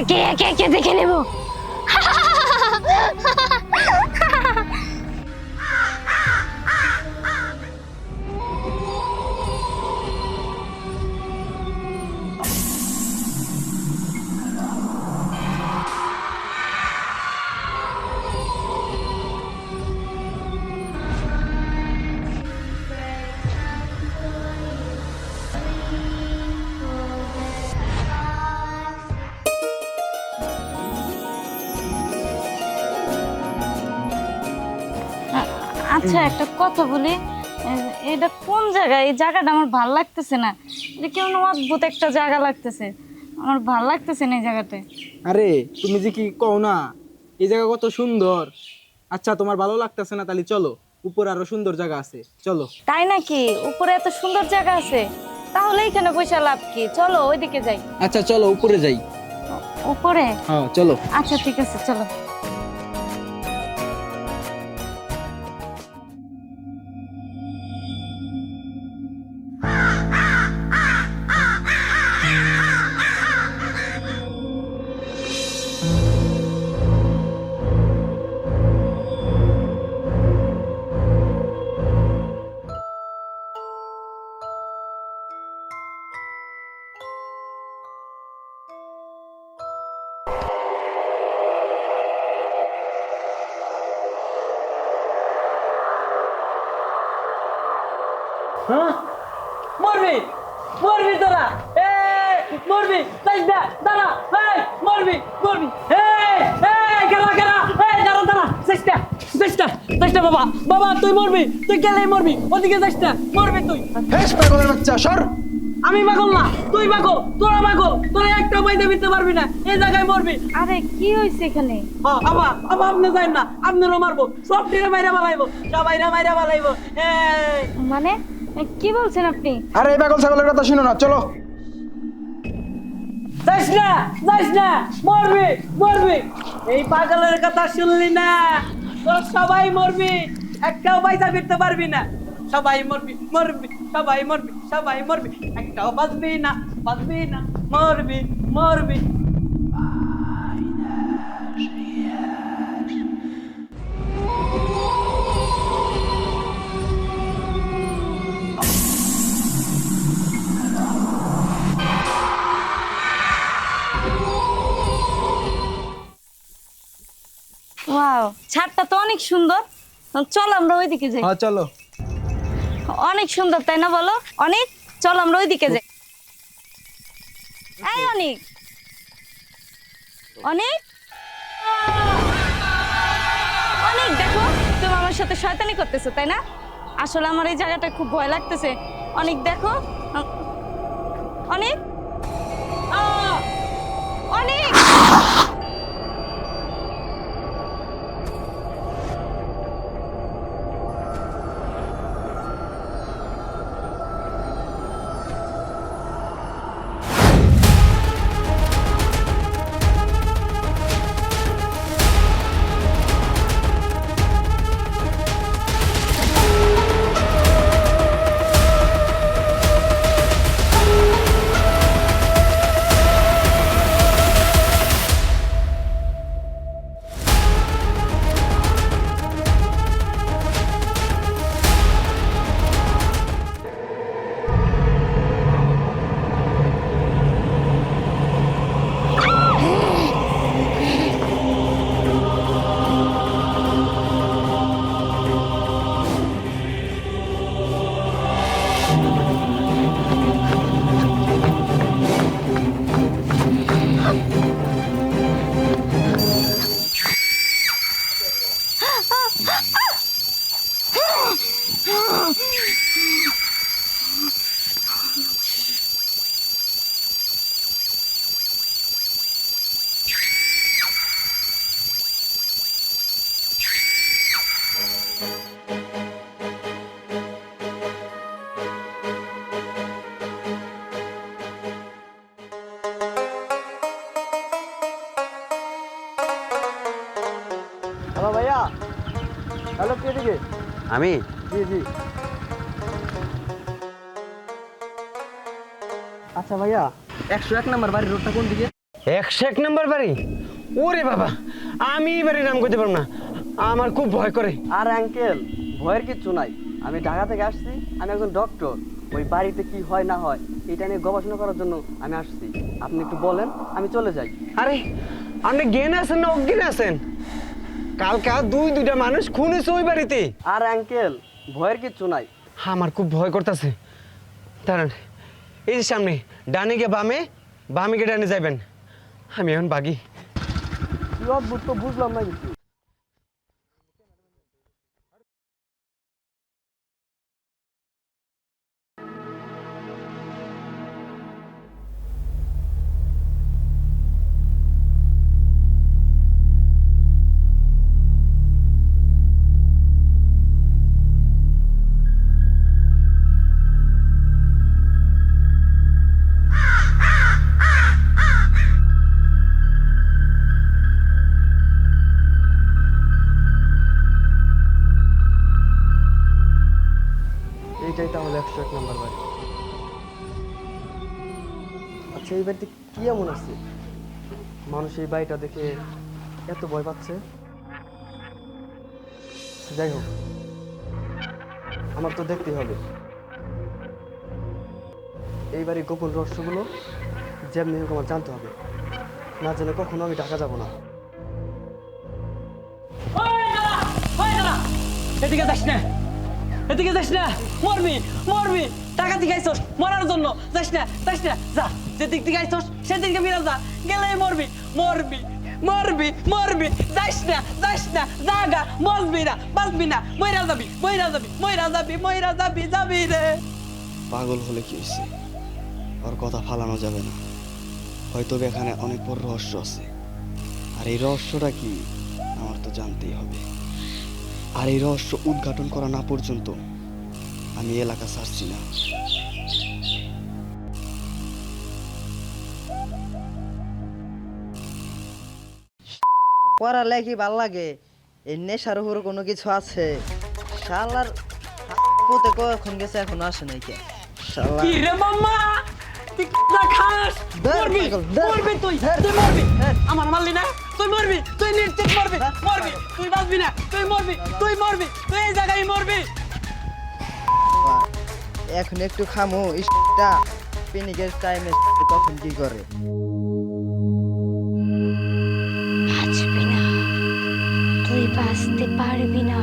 কয়টাকে একে একে দেখে নেব? কথা বলি এটা কোন জায়গা এই জায়গাটা আমার ভালো লাগতেছে না। এটা কেমন অদ্ভুত একটা জায়গা লাগতেছে। আমার ভালো লাগতেছে না এই জায়গাতে। আরে তুমি যে কি কও না এই জায়গা কত সুন্দর। আচ্ছা তোমার ভালো লাগতেছে না তাহলে চলো। উপরে আরও সুন্দর জায়গা আছে চলো। তাই নাকি? উপরে এত সুন্দর জায়গা আছে। তাহলে এখানে পয়সা লাভ কি? চলো ওইদিকে যাই। আচ্ছা চলো উপরে যাই। উপরে? হ্যাঁ চলো। আচ্ছা ঠিক আছে চলো। হ্যাঁ? মরবি মরবি তোরা। এ মরবি তাই দা দাঁড়া। এই মরবি মরবি। এই এই কেরা কেরা এই দাঁড়া দাঁড়া। চেষ্টা চেষ্টা চেষ্টা বাবা। বাবা তুই মরবি তুই গেলেই মরবি। ওদিকে চেষ্টা মরবি তুই। হেস পাগলের বাচ্চা সর। আমি পাগল না তুই পাগল তোরা পাগল। তোরা একটা বাইতে দিতে পারবি না এই জায়গায় মরবি। আরে কি হয়েছে এখানে? হ্যাঁ, আবা আবা আপনি যাই না আপনারও মারবো। সব টিরে মাইরা বালাইবো সবাই মাইরা বালাইবো এই। মানে? কি বলছেন আপনি? আরে এই পাগল ছাগলের কথা শুনো না চলো। যাইস না যাইস না মরবি মরবি। এই পাগলের কথা শুনলি না তোর সবাই মরবি একটাও পয়সা ফিরতে পারবি না। সবাই মরবি মরবি সবাই মরবি সবাই মরবি একটাও বাঁচবি না বাঁচবি না মরবি মরবি। ওয়াও ছাদটা তো অনেক সুন্দর। চল আমরা ওইদিকে যাই। হ্যাঁ চলো। অনেক সুন্দর তাই না বলো? অনেক? চল আমরা ওইদিকে যাই। এই অনেক। অনেক? অনেক দেখো তুমি আমার সাথে শয়তানি করতেছো তাই না? আসলে আমার এই জায়গাটা খুব ভয় লাগতেছে। অনেক দেখো। অনেক? অনেক? হ্যালো কে দিকে আমি? জি জি। আচ্ছা ভাইয়া একশো এক নাম্বার বাড়ির রোডটা কোন দিকে? একশো এক নম্বর বাড়ি? ওরে বাবা আমি এই বাড়ির নাম করতে পারব না। আমার খুব ভয় করে। আর আঙ্কেল ভয়ের কিচ্ছু নাই। আমি ঢাকা থেকে আসছি আমি একজন ডক্টর ওই বাড়িতে কি হয় না হয় এটা নিয়ে গবেষণা করার জন্য আমি আসছি। আপনি একটু বলেন আমি চলে যাই। আরে আপনি জ্ঞান আছেন না অজ্ঞান আছেন? কালকা দুই দুইটা মানুষ খুন হয়েছে ওই বাড়িতে। আর আঙ্কেল ভয়ের কিচ্ছু নাই। আমার খুব ভয় করতেছে। তার এই যে সামনে ডানে গিয়ে বামে বামে গিয়ে ডানে যাবেন আমি এখন বাগি। বুঝলাম না কিছু। এই বাড়িতে কি এমন আছে? মানুষ এই বাড়িটা দেখে এত ভয় পাচ্ছে। যাই হোক, আমার তো দেখতেই হবে। এই বাড়ির গোপন রহস্যগুলো যেমনি হোক আমার জানতে হবে। না জেনে কখনো আমি ঢাকা যাব না। এদিকে যাস না। এদিকে যাস না। মরবি মরবি। টাকা দিকে মরার জন্য। যাস না যাস না। যা। যেদিক দিকে আইসস সেদিকে বিরাজ যা গেলে মরবি মরবি মরবি মরবি। যাস না যাস না, জাগা, মরবি না, বাঁচবি না। ময়রা যাবি ময়রা যাবি ময়রা যাবি ময়রা যাবি যাবি রে। পাগল হলে কি হয়েছে ওর কথা ফালানো যাবে না। হয়তো এখানে অনেক বড় রহস্য আছে। আর এই রহস্যটা কি? আমার তো জানতেই হবে। আর এই রহস্য উদ্ঘাটন করা না পর্যন্ত আমি এলাকা ছাড়ছি না। পড়ালে কি ভালো লাগে এই নেশার উপর কোনো কিছু আছে? শালার পুতে কখন গেছে এখনও আসে নাই কে? শালা। কি রে মাম্মা? তুই না খাস? মরবি মরবি তুই তুই মরবি। আমার মারলি না? তুই মরবি তুই নিশ্চিত মরবি মরবি তুই বাঁচবি না তুই মরবি তুই মরবি তুই এই জায়গায় মরবি। এখন একটু খামু ইসটা। পিনিকের টাইমে কখন কি করে? বাঁচতে পারবি না।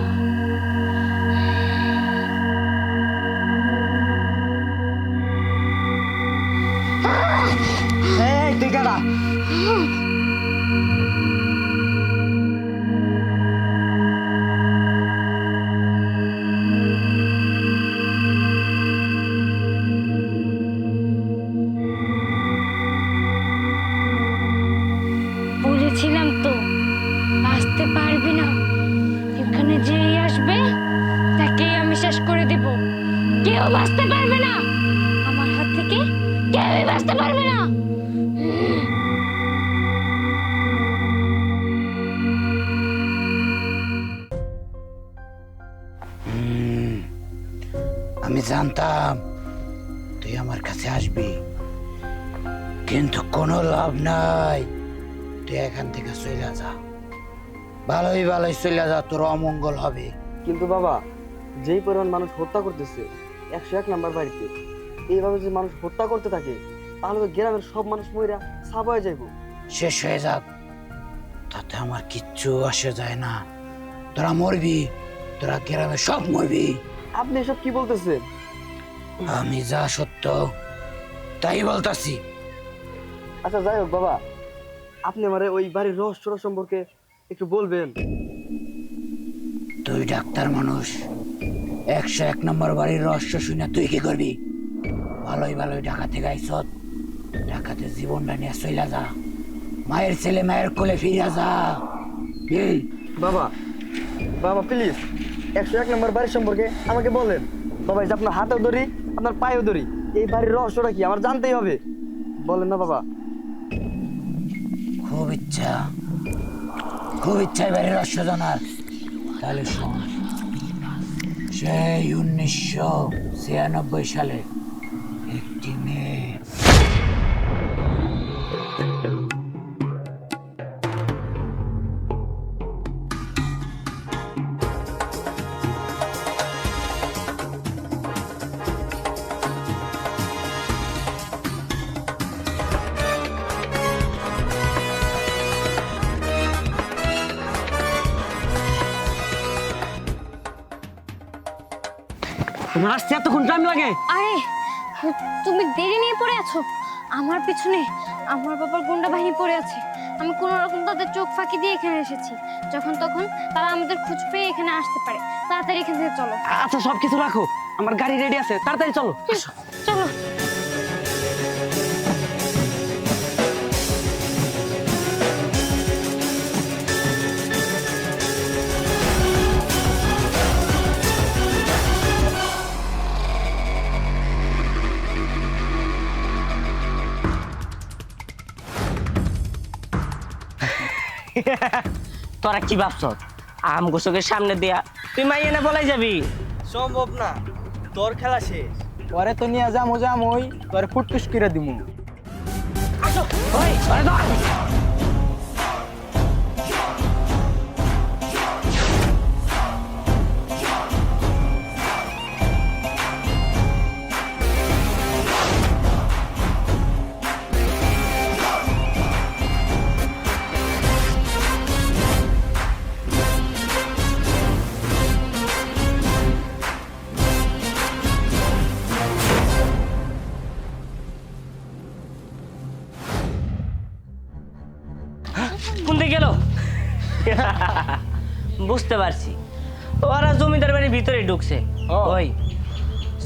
তুই কারা? আমি জানতাম তুই আমার কাছে আসবি। কিন্তু কোনো লাভ নাই। তুই এখান থেকে চলে যা। ভালোই ভালোই চলে যা তোর অমঙ্গল হবে। কিন্তু বাবা যেই পরিমাণ মানুষ হত্যা করতেছে একশো এক নাম্বার বাড়িতে এইভাবে যে মানুষ হত্যা করতে থাকে তাহলে তো গ্রামের সব মানুষ মহিলা হয়ে যাইব। শেষ হয়ে যাক। তাতে আমার কিচ্ছু আসে যায় না। তোরা মরবি তোরা গ্রামে সব মরবি। আপনি এসব কি বলতেছেন? আমি যা সত্য তাই বলতাছি। আচ্ছা যাই হোক বাবা আপনি আমার ওই বাড়ির রহস্য সম্পর্কে একটু বলবেন। তুই ডাক্তার মানুষ একশো এক নম্বর বাড়ির রহস্য শুনে তুই কি করবি? ভালোই ভালোই ঢাকা থেকে আইসত ঢাকাতে জীবনটা নিয়ে চইলা যা। মায়ের ছেলে মায়ের কোলে ফিরে যা। বাবা বাবা প্লিজ একশো এক নম্বর বাড়ির সম্পর্কে আমাকে বলেন। বাবা, এই যে আপনার হাতেও ধরি, আপনার পায়েও ধরি। এই বাড়ির রহস্যটা কি? আমার জানতেই হবে। বলেন না, বাবা। খুব ইচ্ছা। খুব ইচ্ছা এবারে রহস্য জানার। তাহলে শোন। সেই উনিশশো ছিয়ানব্বই সালে একটি মেয়ে আসতে এতক্ষণ টাইম লাগে? আরে তুমি দেরি নিয়ে পড়ে আছো। আমার পিছনে আমার বাবার গুন্ডা বাহিনী পড়ে আছে। আমি কোনো রকম তাদের চোখ ফাঁকি দিয়ে এখানে এসেছি। যখন তখন তারা আমাদের খোঁজ পেয়ে এখানে আসতে পারে। তাড়াতাড়ি এখান থেকে চলো। আচ্ছা সব কিছু রাখো। আমার গাড়ি রেডি আছে। তাড়াতাড়ি চলো। চলো। তোরা কি ভাবছ? আম গোসকের সামনে দেয়া তুই মাই এনে বলাই যাবি? সম্ভব না। তোর খেলা শেষ। পরে তো নিয়ে যাম মই ঘৰে ফুটকুস করে দিমু। আসো। ওই ধর।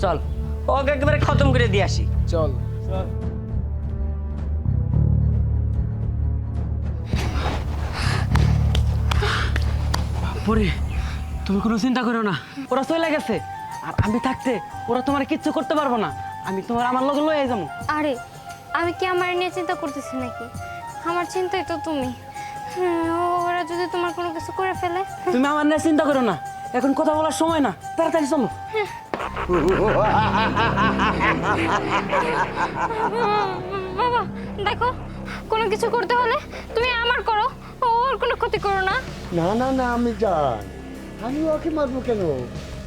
চল ওকে একেবারে খতম করে দিয়ে আসি। চল। পরে তুমি কোনো চিন্তা করো না। ওরা চলে গেছে। আর আমি থাকতে ওরা তোমার কিচ্ছু করতে পারব না। আমি তোমার আমার লগে লয়ে যাব। আরে আমি কি আমার নিয়ে চিন্তা করতেছি নাকি? আমার চিন্তাই তো তুমি। হুম, ওরা যদি তোমার কোনো কিছু করে ফেলে। তুমি আমার নিয়ে চিন্তা করো না। এখন কথা বলার সময় না। তাড়াতাড়ি চলো। বাবা, দেখো, কোনো কিছু করতে হলে তুমি আমার করো, ওর কোনো ক্ষতি করো না। না না না, আমি জান। আমি ওকে মারবো কেন?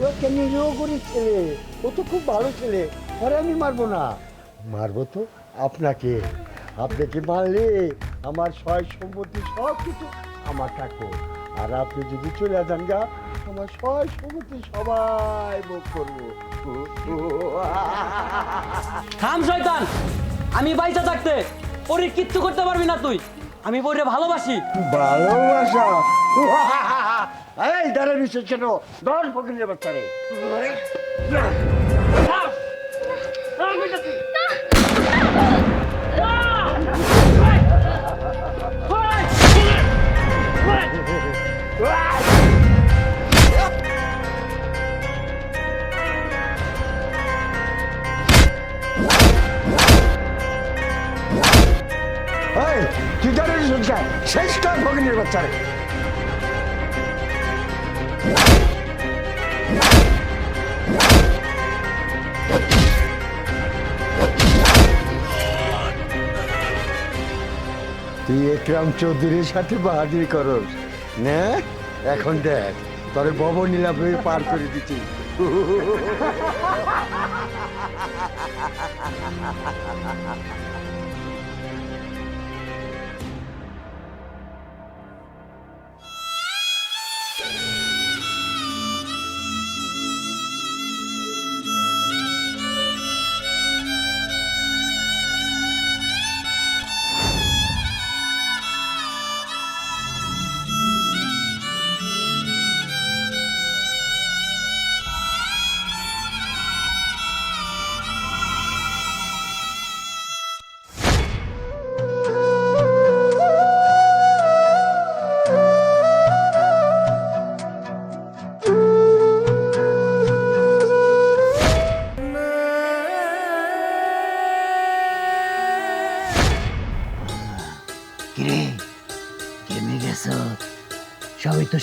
ও নিরীহ গরিব ছেলে। ও তো খুব ভালো ছেলে। আরে আমি মারবো না। মারবো তো আপনাকে। আপনাকে মারলে আমার সয় সম্পত্তি সব কিছু আমার থাকব আর আপনি যদি চলে যান গা আমার সয় সম্পত্তি সবাই ভোগ করব। থাম শয়তান! আমি বাইচা থাকতে পরে কিচ্ছু করতে পারবি না তুই। আমি পরে ভালোবাসি। ভালোবাসা? এই দাঁড়া নিশ্চয় কেন দশ ফকিরের বাচ্চারে বাচ্চারে তুই একরাম চৌধুরীর সাথে বাহাদুরি করস। না এখন দেখ তোর বব নীলাভে পার করে দিচ্ছি।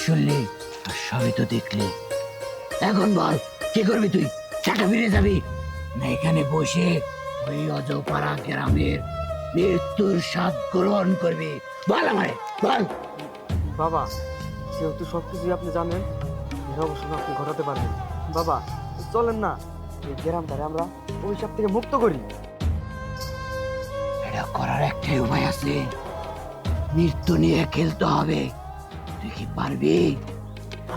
শুনলি আর সবই তো দেখলি। এখন বল কি করবি তুই? চাকা ফিরে যাবি? না এখানে বসে ওই অজপাড়া গ্রামের মৃত্যুর স্বাদ গ্রহণ করবি। বল আমারে বল। বাবা যেহেতু সব কিছুই আপনি জানেন অবশ্যই আপনি ঘটাতে পারবেন। বাবা চলেন না এই গ্রামটারে আমরা অভিশাপ থেকে মুক্ত করি। এটা করার একটাই উপায় আছে। মৃত্যু নিয়ে খেলতে হবে। তুই কি পারবি?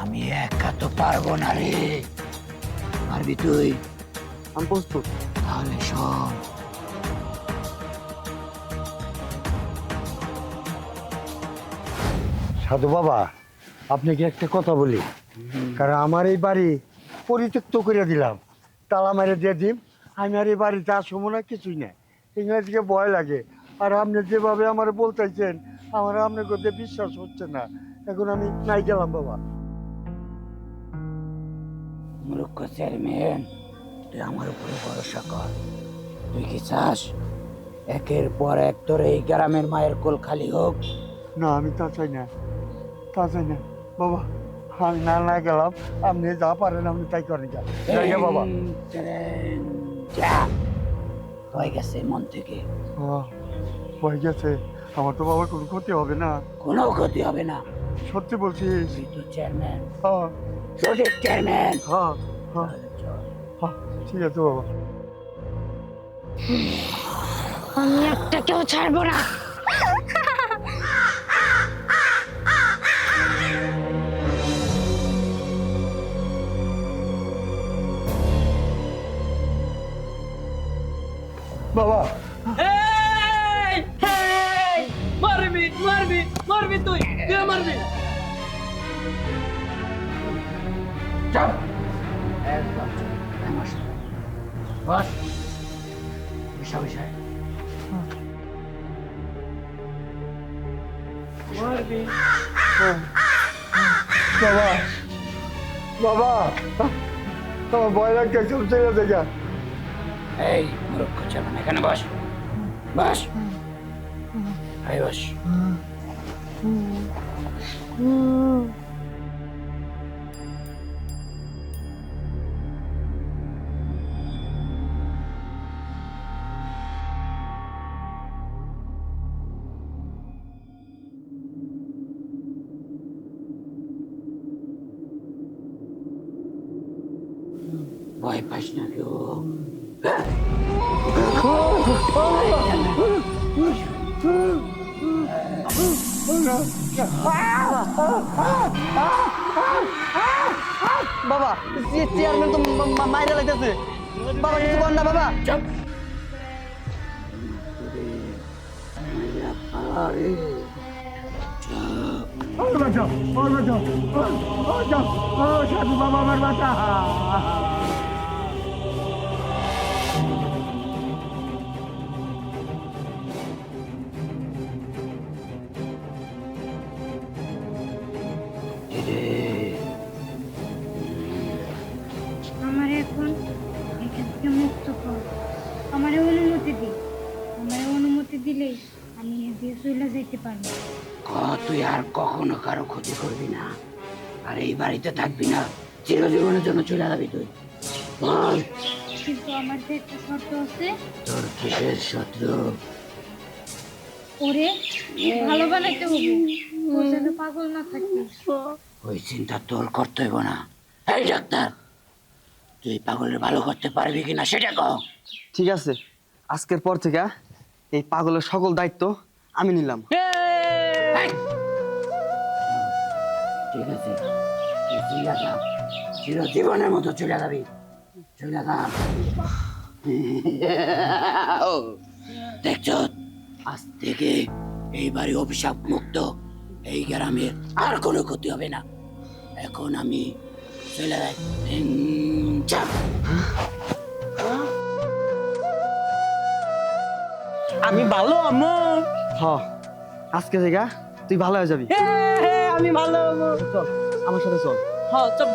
আমি একা তো পারব না রে। পারবি তুই? আমি প্রস্তুত। তাহলে শোন। সাধু বাবা আপনাকে একটা কথা বলি। কারণ আমার এই বাড়ি পরিত্যক্ত করে দিলাম। তালা মেরে দিয়ে দিম। আমি আর এই বাড়িতে আসব না কিছুই না। ইংরেজিকে ভয় লাগে। আর আপনি যেভাবে আমার বলতেছেন আমার আপনার কথা বিশ্বাস হচ্ছে না। এখন আমি নাই গেলাম বাবা। মূর্খ চেয়ারম্যান তুই আমার উপরে ভরসা কর। তুই কি চাস? একের পর এক তোর এই গ্রামের মায়ের কোল খালি হোক? না আমি তা চাই না। তা চাই না। বাবা আমি না না গেলাম আপনি যা পারেন আপনি তাই করেন যা বাবা। যা। হয়ে গেছে মন থেকে। হয়ে গেছে। আমার তো বাবার কোনো ক্ষতি হবে না। কোনো ক্ষতি হবে না। সত্যি বলছিস? তুই তো চেয়ারম্যান। হ্যাঁ। সঠিক চেয়ারম্যান। হ্যাঁ হ্যাঁ। হ্যাঁ ঠিক আছে বাবা। আমি একটা কেউ ছাড়বো না। আমার ভয় লাগছে চলছে চলে দেখা এই মূর্খ চেয়ারম্যান এখানে বস বস এই বস বাবা চেয়ারম্যান তো মাইরা লাগতেছে বাবা কিছু কর না বাবা বাবা আমার বাঁচা দিলেই আমি দিয়ে চলে যেতে পারব। ক তুই আর কখনো কারও ক্ষতি করবি না। আর এই বাড়িতে থাকবি না চিরজীবনের জন্য চলে যাবি তুই। বল। কিন্তু আমার যে একটা শর্ত আছে তোর কিসের শত্রু ওরে ভালো বানাইতে হবে। ও যেন পাগল না থাকে। ওই চিন্তা তোর করতে হইব না। এই ডাক্তার! তুই পাগলের ভালো করতে পারবি কিনা সেটা কও। ঠিক আছে আজকের পর থেকে এই পাগলের সকল দায়িত্ব আমি নিলাম! ঠিক আছে। চিরজীবনের মতো চলে যাবি। চলে দেখছ? আজ থেকে এই বাড়ি অভিশাপ মুক্ত। এই গ্রামের আর কোনো ক্ষতি হবে না। এখন আমি চলে যাই। আমি ভালো আমো হ। আজকে থেকে তুই ভালো হয়ে যাবি। আমি ভালো আমো চল আমার সাথে চল। হ চল।